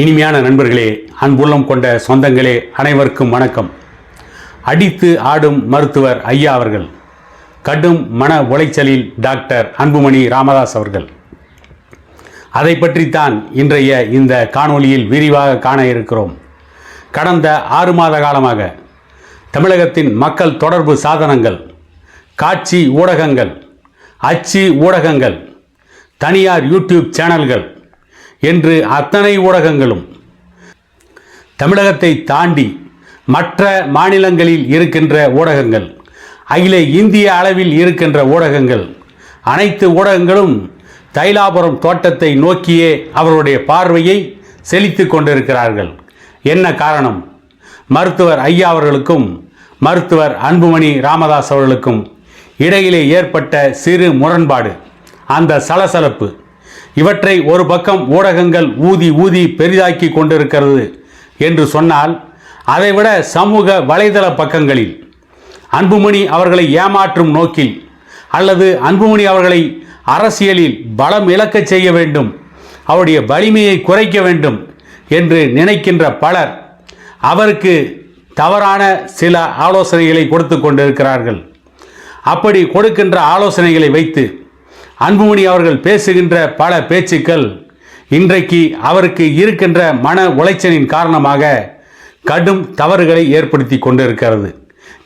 இனிமையான நண்பர்களே அன்புள்ளம் கொண்ட சொந்தங்களே அனைவருக்கும் வணக்கம். அடித்து ஆடும் மருத்துவர் ஐயா அவர்கள் கடும் மன உளைச்சலில் டாக்டர் அன்புமணி ராமதாஸ் அவர்கள். அதை பற்றித்தான் இன்றைய இந்த காணொளியில் விரிவாக காண இருக்கிறோம். கடந்த ஆறு மாத காலமாக தமிழகத்தின் மக்கள் தொடர்பு சாதனங்கள் காட்சி ஊடகங்கள் அச்சு ஊடகங்கள் தனியார் யூடியூப் சேனல்கள் என்று அத்தனை ஊடகங்களும் தமிழகத்தை தாண்டி மற்ற மாநிலங்களில் இருக்கின்ற ஊடகங்கள் அகில இந்திய அளவில் இருக்கின்ற ஊடகங்கள் அனைத்து ஊடகங்களும் தைலாபுரம் தோட்டத்தை நோக்கியே அவருடைய பார்வையை செலுத்தி கொண்டிருக்கிறார்கள். என்ன காரணம்? மருத்துவர் ஐயா அவர்களுக்கும் மருத்துவர் அன்புமணி ராமதாஸ் அவர்களுக்கும் இடையிலே ஏற்பட்ட சிறு முரண்பாடு அந்த சலசலப்பு இவற்றை ஒரு பக்கம் ஊடகங்கள் ஊதி ஊதி பெரிதாக்கி கொண்டிருக்கிறது என்று சொன்னால் அதைவிட சமூக வலைதள பக்கங்களில் அன்புமணி அவர்களை ஏமாற்றும் நோக்கில் அல்லது அன்புமணி அவர்களை அரசியலில் பலம் இழக்கச் செய்ய வேண்டும் அவருடைய வலிமையை குறைக்க வேண்டும் என்று நினைக்கின்ற பலர் அவருக்கு தவறான சில ஆலோசனைகளை கொடுத்து கொண்டிருக்கிறார்கள். அப்படி கொடுக்கின்ற ஆலோசனைகளை வைத்து அன்புமணி அவர்கள் பேசுகின்ற பல பேச்சுக்கள் இன்றைக்கு அவருக்கு இருக்கின்ற மன உளைச்சலின் காரணமாக கடும் தவறுகளை ஏற்படுத்தி கொண்டிருக்கிறது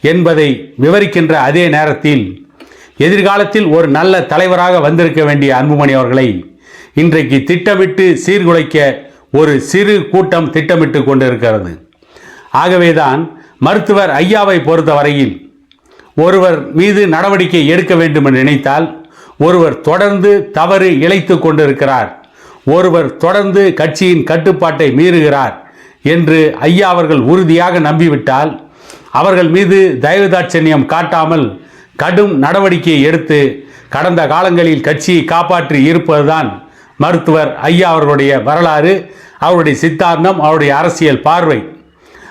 என்பதை விவரிக்கின்ற அதே நேரத்தில் எதிர்காலத்தில் ஒரு நல்ல தலைவராக வந்திருக்க வேண்டிய அன்புமணி அவர்களை இன்றைக்கு திட்டமிட்டு சீர்குலைக்க ஒரு சிறு கூட்டம் திட்டமிட்டு கொண்டிருக்கிறது. ஆகவேதான் மருத்துவர் ஐயாவை பொறுத்தவரையில் ஒருவர் மீது நடவடிக்கை எடுக்க வேண்டும் என்று நினைத்தால் ஒருவர் தொடர்ந்து தவறு இழைத்து கொண்டிருக்கிறார். ஒருவர் தொடர்ந்து கட்சியின் கட்டுப்பாட்டை மீறுகிறார் என்று ஐயா அவர்கள் உறுதியாக நம்பிவிட்டால் அவர்கள் மீது தயவுதாட்சண்யம் காட்டாமல் கடும் நடவடிக்கையை எடுத்து கடந்த காலங்களில் கட்சியை காப்பாற்றி இருப்பதுதான் மருத்துவர் ஐயா அவர்களுடைய வரலாறு அவருடைய சித்தாந்தம் அவருடைய அரசியல் பார்வை.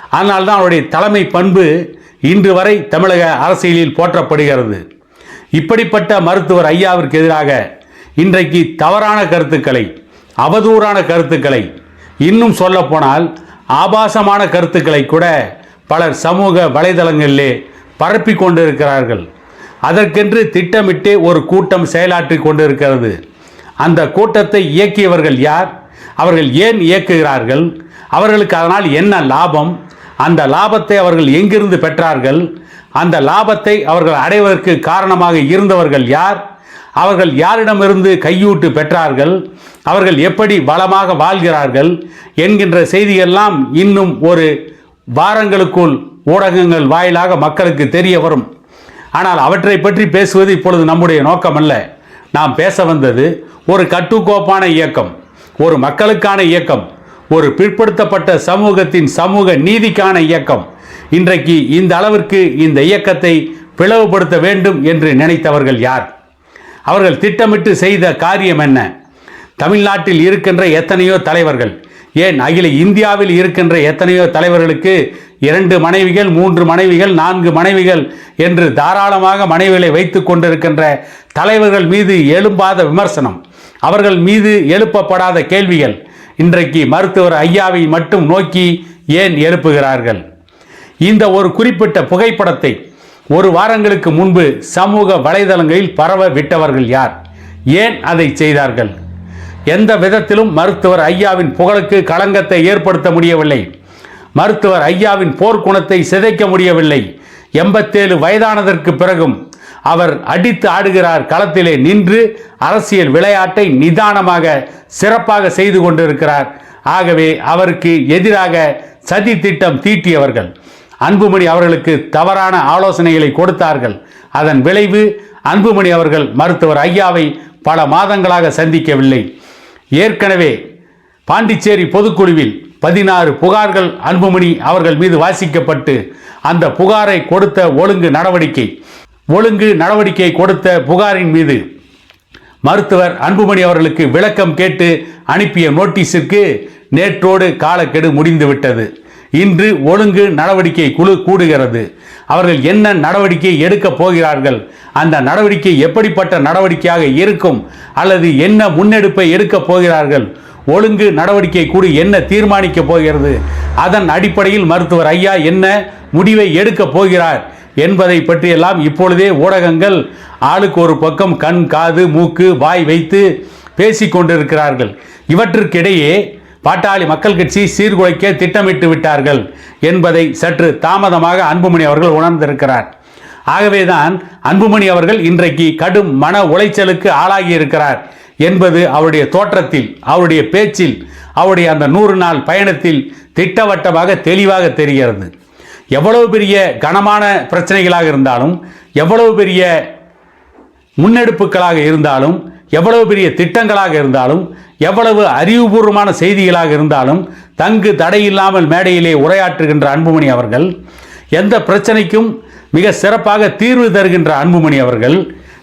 அதனால்தான் அவருடைய தலைமை பண்பு இன்று வரை தமிழக அரசியலில் போற்றப்படுகிறது. இப்படிப்பட்ட மருத்துவர் ஐயாவிற்கு எதிராக இன்றைக்கு தவறான கருத்துக்களை அவதூறான கருத்துக்களை இன்னும் சொல்லப்போனால் ஆபாசமான கருத்துக்களை கூட பலர் சமூக வலைதளங்களிலே பரப்பி கொண்டிருக்கிறார்கள். அதற்கென்று திட்டமிட்டு ஒரு கூட்டம் செயலாற்றி கொண்டிருக்கிறது. அந்த கூட்டத்தை இயக்கியவர்கள் யார்? அவர்கள் ஏன் இயக்குகிறார்கள்? அவர்களுக்கு அதனால் என்ன லாபம்? அந்த லாபத்தை அவர்கள் எங்கிருந்து பெற்றார்கள்? அந்த லாபத்தை அவர்கள் அடைவதற்கு காரணமாக இருந்தவர்கள் யார்? அவர்கள் யாரிடமிருந்து கையூட்டு பெற்றார்கள்? அவர்கள் எப்படி பலமாக வாழ்கிறார்கள்? என்கின்ற செய்தியெல்லாம் இன்னும் ஒரு வாரங்களுக்குள் ஊடகங்கள் வாயிலாக மக்களுக்கு தெரிய வரும். ஆனால் அவற்றை பற்றி பேசுவது இப்பொழுது நம்முடைய நோக்கமல்ல. நாம் பேச வந்தது ஒரு கட்டுக்கோப்பான இயக்கம் ஒரு மக்களுக்கான இயக்கம் ஒரு பிற்படுத்தப்பட்ட சமூகத்தின் சமூக நீதிக்கான இயக்கம். இன்றைக்கு இந்த அளவிற்கு இந்த இயக்கத்தை பிளவுபடுத்த வேண்டும் என்று நினைத்தவர்கள் யார்? அவர்கள் திட்டமிட்டு செய்த காரியம் என்ன? தமிழ்நாட்டில் இருக்கின்ற எத்தனையோ தலைவர்கள் ஏன் அகில இந்தியாவில் இருக்கின்ற எத்தனையோ தலைவர்களுக்கு இரண்டு மனைவிகள் மூன்று மனைவிகள் நான்கு மனைவிகள் என்று தாராளமாக மனைவிகளை வைத்து கொண்டிருக்கின்ற தலைவர்கள் மீது எழும்பாத விமர்சனம் அவர்கள் மீது எழுப்பப்படாத கேள்விகள் இன்றைக்கு மருத்துவர் ஐயாவை மட்டும் நோக்கி ஏன் எழுப்புகிறார்கள்? இந்த ஒரு குறிப்பிட்ட புகைப்படத்தை ஒரு வாரங்களுக்கு முன்பு சமூக வலைதளங்களில் பரவ விட்டவர்கள் யார்? ஏன் அதை செய்தார்கள்? எந்த விதத்திலும் மருத்துவர் ஐயாவின் புகழுக்கு களங்கத்தை ஏற்படுத்த முடியவில்லை. மருத்துவர் ஐயாவின் போர்க்குணத்தை சிதைக்க முடியவில்லை. எண்பத்தேழு வயதானதற்கு பிறகும் அவர் அடித்து ஆடுகிறார் களத்திலே நின்று அரசியல் விளையாட்டை நிதானமாக சிறப்பாக செய்து கொண்டிருக்கிறார். ஆகவே அவருக்கு எதிராக சதி திட்டம் தீட்டியவர்கள். அன்புமணி அவர்களுக்கு தவறான ஆலோசனைகளை கொடுத்தார்கள். அதன் விளைவு அன்புமணி அவர்கள் மருத்துவர் ஐயாவை பல மாதங்களாக சந்திக்கவில்லை. ஏற்கனவே பாண்டிச்சேரி பொதுக்குழுவில் பதினாறு புகார்கள் அன்புமணி அவர்கள் மீது வாசிக்கப்பட்டு அந்த புகாரை கொடுத்த ஒழுங்கு நடவடிக்கை ஒழுங்கு நடவடிக்கை கொடுத்த புகாரின் மீது மருத்துவர் அன்புமணி அவர்களுக்கு விளக்கம் கேட்டு அனுப்பிய நோட்டீஸிற்கு நேற்றோடு காலக்கெடு முடிந்துவிட்டது. இன்று ஒழுங்கு நடவடிக்கை குழு கூடுகிறது. அவர்கள் என்ன நடவடிக்கை எடுக்கப் போகிறார்கள்? அந்த நடவடிக்கை எப்படிப்பட்ட நடவடிக்கையாக இருக்கும்? அல்லது என்ன முன்னெடுப்பை எடுக்கப் போகிறார்கள்? ஒழுங்கு நடவடிக்கை குழு என்ன தீர்மானிக்கப் போகிறது? அதன் அடிப்படையில் மருத்துவர் ஐயா என்ன முடிவை எடுக்கப் போகிறார்? என்பதை பற்றியெல்லாம் இப்பொழுதே ஊடகங்கள் ஆளுக்கு ஒரு பக்கம் கண் காது மூக்கு வாய் வைத்து பேசிக் கொண்டிருக்கிறார்கள். இவற்றுக்கிடையே பாட்டாளி மக்கள் கட்சி சீர்குலைக்க திட்டமிட்டு விட்டார்கள் என்பதை சற்று தாமதமாக அன்புமணி அவர்கள் உணர்ந்திருக்கிறார். ஆகவேதான் அன்புமணி அவர்கள் இன்றைக்கு கடும் மன உளைச்சலுக்கு ஆளாகி இருக்கிறார் என்பது அவருடைய தோற்றத்தில் அவருடைய பேச்சில் அவருடைய அந்த நூறு நாள் பயணத்தில் திட்டவட்டமாக தெளிவாக தெரிகிறது. எவ்வளவு பெரிய கனமான பிரச்சனைகளாக இருந்தாலும் எவ்வளவு பெரிய முன்னெடுப்புகளாக இருந்தாலும் எவ்வளவு பெரிய திட்டங்களாக இருந்தாலும் எவ்வளவு அறிவுபூர்வமான செய்திகளாக இருந்தாலும் தங்கு தடையில்லாமல் மேடையிலே உரையாற்றுகின்ற அன்புமணி அவர்கள் எந்த பிரச்சனைக்கும் மிக சிறப்பாக தீர்வு தருகின்ற அன்புமணி அவர்கள்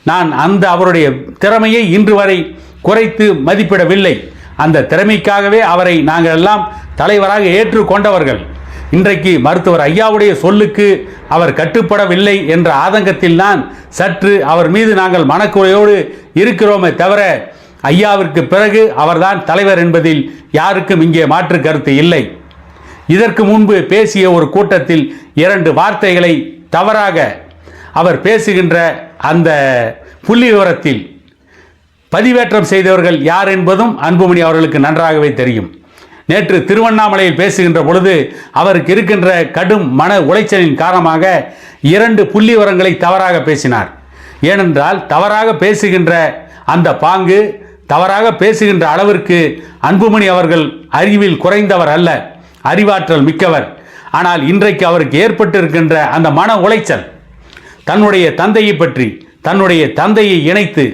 நான் அந்த அவருடைய திறமையை இன்று வரை குறைத்து மதிப்பிடவில்லை. அந்த திறமைக்காகவே அவரை நாங்கள் எல்லாம் தலைவராக ஏற்றுக்கொண்டவர்கள். இன்றைக்கு மருத்துவர் ஐயாவுடைய சொல்லுக்கு அவர் கட்டுப்படவில்லை என்ற ஆதங்கத்தில் தான் சற்று அவர் மீது நாங்கள் மனக்குறையோடு இருக்கிறோமே தவிர ஐயாவிற்கு பிறகு அவர்தான் தலைவர் என்பதில் யாருக்கும் இங்கே மாற்று கருத்து இல்லை. இதற்கு முன்பு பேசிய ஒரு கூட்டத்தில் இரண்டு வார்த்தைகளை தவறாக அவர் பேசுகின்ற அந்த புள்ளி விவரத்தில் பதிவேற்றம் செய்தவர்கள் யார் என்பதும் அன்புமணி அவர்களுக்கு நன்றாகவே தெரியும். நேற்று திருவண்ணாமலையில் பேசுகின்ற பொழுது அவருக்கு இருக்கின்ற கடும் மன உளைச்சலின் காரணமாக இரண்டு புள்ளி விவரங்களை தவறாக பேசினார். ஏனென்றால் தவறாக பேசுகின்ற அந்த பாங்கு தவறாக பேசுகின்ற அளவிற்கு அன்புமணி அவர்கள் அறிவில் குறைந்தவர் அல்ல அறிவாற்றல் மிக்கவர். ஆனால் இன்றைக்கு அவருக்கு ஏற்பட்டிருக்கின்ற அந்த மன உளைச்சல் தன்னுடைய தந்தையை பற்றி தன்னுடைய தந்தையை இணைத்து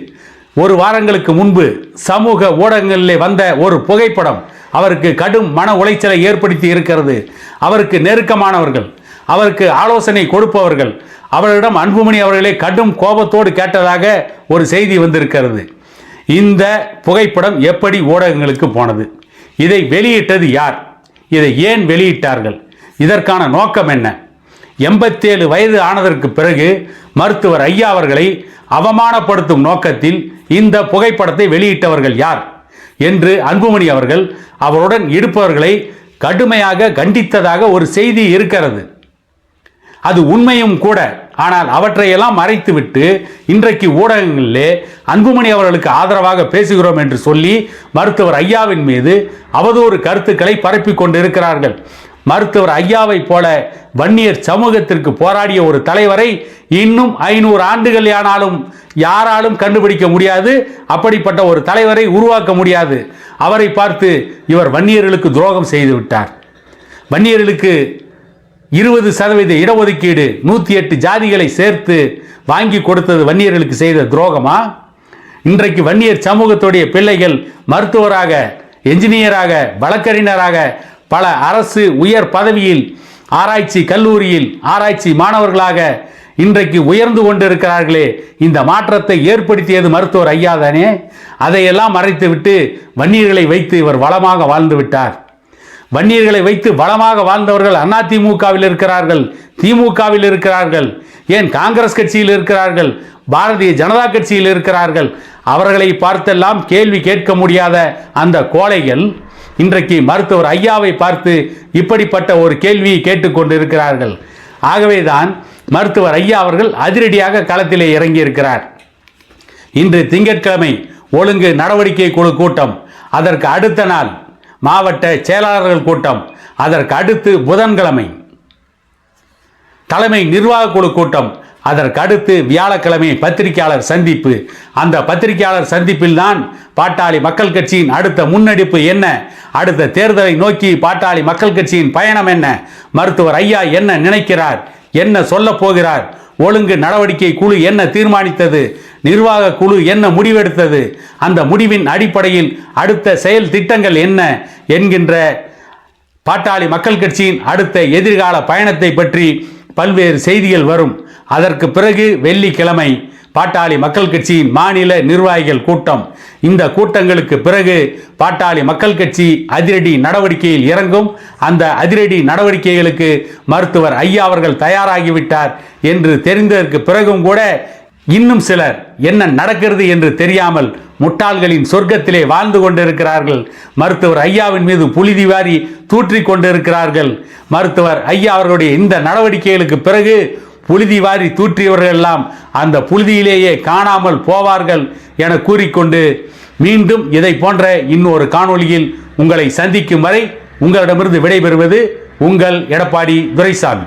ஒரு வாரங்களுக்கு முன்பு சமூக ஊடகங்களிலே வந்த ஒரு புகைப்படம் அவருக்கு கடும் மன உளைச்சலை ஏற்படுத்தி இருக்கிறது. அவருக்கு நெருக்கமானவர்கள் அவருக்கு ஆலோசனை கொடுப்பவர்கள் அவரிடம் அன்புமணி அவர்களே கடும் கோபத்தோடு கேட்டதாக ஒரு செய்தி வந்திருக்கிறது. இந்த புகைப்படம் எப்படி ஊடகங்களுக்கு போனது? இதை வெளியிட்டது யார்? இதை ஏன் வெளியிட்டார்கள்? இதற்கான நோக்கம் என்ன? எண்பத்தேழு வயது ஆனதற்கு பிறகு மருத்துவர் ஐயா அவர்களை அவமானப்படுத்தும் நோக்கத்தில் இந்த புகைப்படத்தை வெளியிட்டவர்கள் யார்? என்று அன்புமணி அவர்கள் அவருடன் இருப்பவர்களை கடுமையாக கண்டித்ததாக ஒரு செய்தி இருக்கிறது. அது உண்மையும் கூட. ஆனால் அவற்றையெல்லாம் மறைத்துவிட்டு இன்றைக்கு ஊடகங்களிலே அன்புமணி அவர்களுக்கு ஆதரவாக பேசுகிறோம் என்று சொல்லி மருத்துவர் ஐயாவின் மீது அவதூறு கருத்துக்களை பரப்பிக் கொண்டிருக்கிறார்கள். மருத்துவர் ஐயாவைப் போல வன்னியர் சமூகத்திற்கு போராடிய ஒரு தலைவரை இன்னும் ஐநூறு ஆண்டுகள் ஆனாலும் யாராலும் கண்டுபிடிக்க முடியாது. அப்படிப்பட்ட ஒரு தலைவரை உருவாக்க முடியாது. அவரை பார்த்து இவர் வன்னியர்களுக்கு துரோகம் செய்துவிட்டார் வன்னியர்களுக்கு இருபது சதவீத இடஒதுக்கீடு நூற்றி எட்டு ஜாதிகளை சேர்த்து வாங்கி கொடுத்தது வன்னியர்களுக்கு செய்த துரோகமா? இன்றைக்கு வன்னியர் சமூகத்துடைய பிள்ளைகள் மருத்துவராக என்ஜினியராக வழக்கறிஞராக பல அரசு உயர் பதவியில் ஆராய்ச்சி கல்லூரியில் ஆராய்ச்சி மாணவர்களாக இன்றைக்கு உயர்ந்து கொண்டிருக்கிறார்களே இந்த மாற்றத்தை ஏற்படுத்தியது மருத்துவர் ஐயா தானே? அதையெல்லாம் மறைத்துவிட்டு வன்னியர்களை வைத்து இவர் வளமாக வாழ்ந்து விட்டார். வன்னியர்களை வைத்து வளமாக வாழ்ந்தவர்கள் அதிமுகவில் இருக்கிறார்கள் திமுகவில் இருக்கிறார்கள் ஏன் காங்கிரஸ் கட்சியில் இருக்கிறார்கள் பாரதிய ஜனதா கட்சியில் இருக்கிறார்கள் அவர்களை பார்த்தெல்லாம் கேள்வி கேட்க முடியாத அந்த கோழைகள் இன்றைக்கு மருத்துவர் ஐயாவை பார்த்து இப்படிப்பட்ட ஒரு கேள்வியை கேட்டுக்கொண்டிருக்கிறார்கள். ஆகவேதான் மருத்துவர் ஐயா அவர்கள் அதிரடியாக களத்திலே இறங்கியிருக்கிறார். இன்று திங்கட்கிழமை ஒழுங்கு நடவடிக்கை குழு கூட்டம். அதற்கு அடுத்த நாள் மாவட்ட செயலாளர்கள் கூட்டம். அதற்கு அடுத்து புதன்கிழமை தலைமை நிர்வாக குழு கூட்டம். அதற்கு அடுத்து வியாழக்கிழமை பத்திரிகையாளர் சந்திப்பு. அந்த பத்திரிகையாளர் சந்திப்பில் தான் பாட்டாளி மக்கள் கட்சியின் அடுத்த முன்னெடுப்பு என்ன? அடுத்த தேர்தலை நோக்கி பாட்டாளி மக்கள் கட்சியின் பயணம் என்ன? மருத்துவர் ஐயா என்ன நினைக்கிறார்? என்ன சொல்ல போகிறார்? ஒழுங்கு நடவடிக்கை குழு என்ன தீர்மானித்தது? நிர்வாக குழு என்ன முடிவெடுத்தது? அந்த முடிவின் அடிப்படையில் அடுத்த செயல் திட்டங்கள் என்ன? என்கின்ற பாட்டாளி மக்கள் கட்சியின் அடுத்த எதிர்கால பயணத்தை பற்றி பல்வேறு செய்திகள் வரும். அதற்கு பிறகு வெள்ளிக்கிழமை பாட்டாளி மக்கள் கட்சியின் மாநில நிர்வாகிகள் கூட்டம். இந்த கூட்டங்களுக்கு பிறகு பாட்டாளி மக்கள் கட்சி அதிரடி நடவடிக்கையில் இறங்கும். அந்த அதிரடி நடவடிக்கைகளுக்கு மருத்துவர் ஐயா அவர்கள் தயாராகிவிட்டார் என்று தெரிந்ததற்கு பிறகும் கூட இன்னும் சிலர் என்ன நடக்கிறது என்று தெரியாமல் முட்டாள்களின் சொர்க்கத்திலே வாழ்ந்து கொண்டிருக்கிறார்கள். மருத்துவர் ஐயாவின் மீது புழுதி வாரி தூற்றி கொண்டிருக்கிறார்கள். மருத்துவர் ஐயா அவர்களுடைய இந்த நடவடிக்கைகளுக்கு பிறகு புழுதி வாரி தூற்றியவர்கள் எல்லாம் அந்த புழுதியிலேயே காணாமல் போவார்கள் என கூறிக்கொண்டு மீண்டும் இதை போன்ற இன்னொரு காணொளியில் உங்களை சந்திக்கும் வரை உங்களிடமிருந்து விடைபெறுவது உங்கள் எடப்பாடி துரைசாமி.